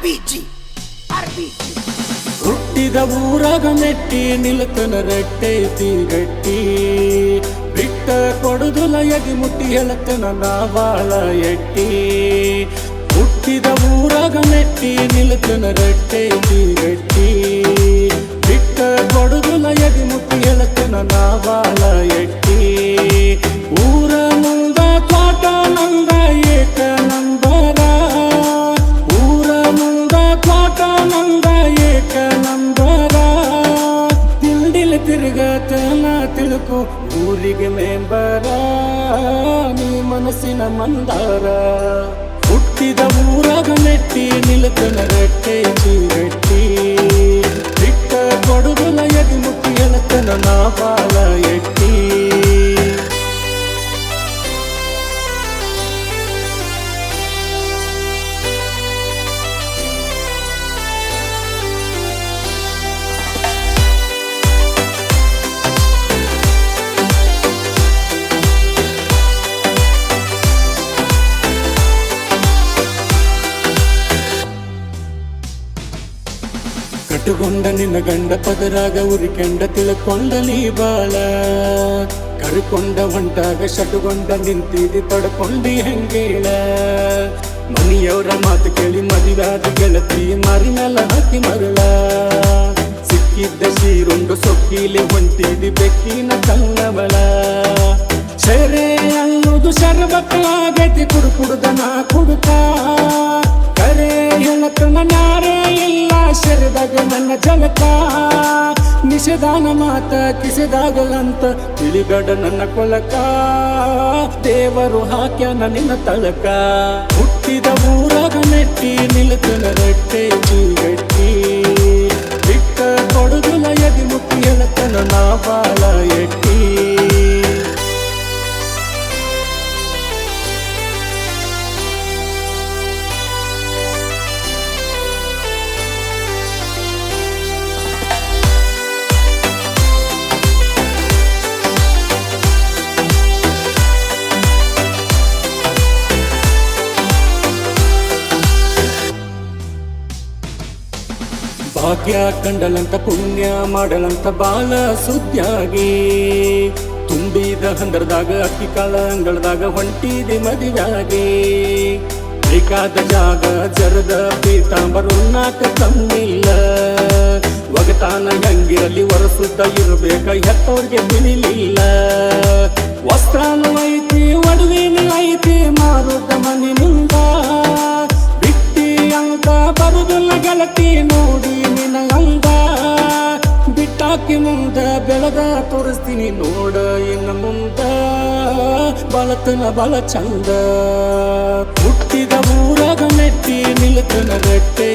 ಆರ್ಬಿಜಿ ಆರ್ಬಿಜಿ ಹುಟ್ಟಿದ ಊರಾಗ ಮೆಟ್ಟಿ ನಿಲ್ತನ ರೆಟ್ಟೆ ಗಟ್ಟಿ ಬಿಟ್ಟ ಕೊಡುದುಲ ಎದಿ ಮುಟ್ಟಿ ಹೇಳತನ ಬಾಳ ಎಟ್ಟಿ ಹುಟ್ಟಿದ ಊರಾಗ ಮೆಟ್ಟಿ ನಿಲ್ತನ ರಟ್ಟೆ ಗಟ್ಟಿ ಬಿಟ್ಟ ಕೊಡುದುಲ ಎದಿ ಮುಟ್ಟಿ ಹೇಳತನ ಬಾಳ ಎಟ್ಟಿ ತಿರುಗತನ ತಿಳ್ಕೊ ಊರಿಗೆ ಮೆಂಬರ ನೀ ಮನಸ್ಸಿನ ಮಂದಾರ ಹುಟ್ಟಿದ ಊರಾಗ ಮೆಟ್ಟಿ ನಿಲ್ತನ ರಟ್ಟೈತಿ ಗಟ್ಟಿ ಕಟ್ಟುಕೊಂಡ ನಿನ್ನ ಗಂಡ ಪದರಾಗ ಉರಿಕೆಂಡ ತಿಳ್ಕೊಂಡ ನೀ ಬಾಳ. ಕರುಕೊಂಡ ಒಂಟಾಗ ಶಟುಗೊಂಡ ನಿಂತಿದಿ ಪಡ್ಕೊಂಡಿ ಹೆಂಗೇಳ. ಮನೆಯವರ ಮಾತು ಕೇಳಿ ಮದಿವಾದ ಗೆಳತಿ ಮಾರಿ ಮೇಲೆ ಹಾಕಿ ಮರಳ. ಸಿಕ್ಕಿದ್ದ ಸೀರುಂಡು ಸೊಕ್ಕಿಲಿ ಹೊಂಟಿದಿ ಬೆಕ್ಕಿನ ಕಲ್ಲವಳ. ಸೆರೆ ಅನ್ನೋದು ಶರಬಕ್ಕಾಗೈತಿ ಕುಡು ನಾ ಕುಡುತ ಕರೆ ಹೆಣತನ ನಾರೇ ಇಲ್ಲ ಶರದಾಗ ನನ್ನ ಜಲಕ ನಿಷದಾನ ಮಾತ ಕಿಸಿದಾಗಲಂತ ತಿಳಿಗಡ ನನ್ನ ಕೊಲಕ ದೇವರು ಹಾಕ್ಯ ನನ್ನ ತಳಕ. ಹುಟ್ಟಿದ ಊರಾಗ ಮೆಟ್ಟಿ ನಿಲ್ತನ ರಟ್ಟೆ. ಭಾಗ್ಯ ಕಂಡಲಂತ ಪುಣ್ಯ ಮಾಡಲಂತ ಬಾಲ ಸುದ್ದಿಯಾಗಿ ತುಂಬಿದ ಹಂದರದಾಗ ಅಕ್ಕಿ ಕಾಳ ಅಂಗಳದಾಗ ಹೊಂಟಿದೆ ಮದುವೆಯಾಗಿ. ಬೇಕಾದ ಜಾಗ ಜರದ ಪೀತಾಂಬರುನ್ನಾಕ ಕಮ್ಮಿಲ್ಲ ಒಗತಾನ ಹೆಂಗಿರಲಿ ಹೊರಸುದ್ದ ಇರಬೇಕ ಹೆತ್ತವ್ರಿಗೆ ತಿಳಿಲಿಲ್ಲ. ಬೆಳಗ ತೋರಿಸ್ತೀನಿ ನೋಡ ಇನ್ನು ಮುಂದ. ಬಳತನ ಬಲ ಚಂದ. ಹುಟ್ಟಿದ ಊರಾಗ ಮೆಟ್ಟಿ ನಿಲ್ತನ ಗಟ್ಟಿ.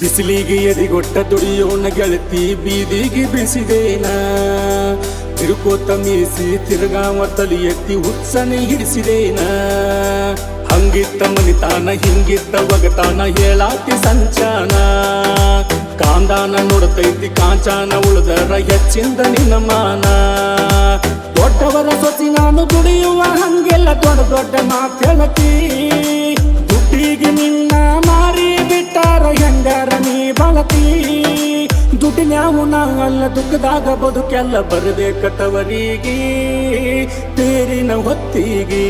ಬಿಸಿಲಿಗೆ ಎದಿಗೊಟ್ಟ ದುಡಿಯೋಣ ಗೆಳತಿ ಬೀದಿಗೆ ಬಿಸಿದೇನ? ತಿರುಕೋತ ಮೀಸಿ ತಿರುಗಾವ ತಲಿ ಎತ್ತಿ ಹುಚ್ಚನೆ ಹಿಡಿಸಿದೇನ? ಹಂಗಿತ್ತ ಮನಿತಾನ, ಹಿಂಗಿತ್ತ ಒಗತಾನ, ಹೇಳಾತಿ ಸಂಚಾನ? ಕಾಂದಾನ ನೋಡತೈತಿ, ಕಾಂಚಾನ ಉಳದರ ಹೆಚ್ಚಿಂದ ನಿನ್ನ ಮಾನ? ದೊಡ್ಡವರ ಸೊಸಿ ನಾನು ದುಡಿಯುವ ಹಂಗೆಲ್ಲ ದೊಡ್ಡ ದೊಡ್ಡ ಮಾತೇಳತಿ ದುಡ್ಡಿಗೆ ನಿನ್ನ ಮಾರಿ ಹೆಂಗಾರ ನೀ ಬಳತಿ. ದುಡ್ಡಿನ್ಯಾವು ನಾವಲ್ಲ, ದುಃಖದಾಗ ಬದುಕೆಲ್ಲ ಬರಬೇಕತವರಿಗೆ ತೇರಿನ ಹೊತ್ತಿಗೆ.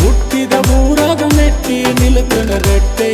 ಹುಟ್ಟಿದ ಊರಾಗ ಮೆಟ್ಟಿ ನಿಲುಕನ ಗಟ್ಟಿ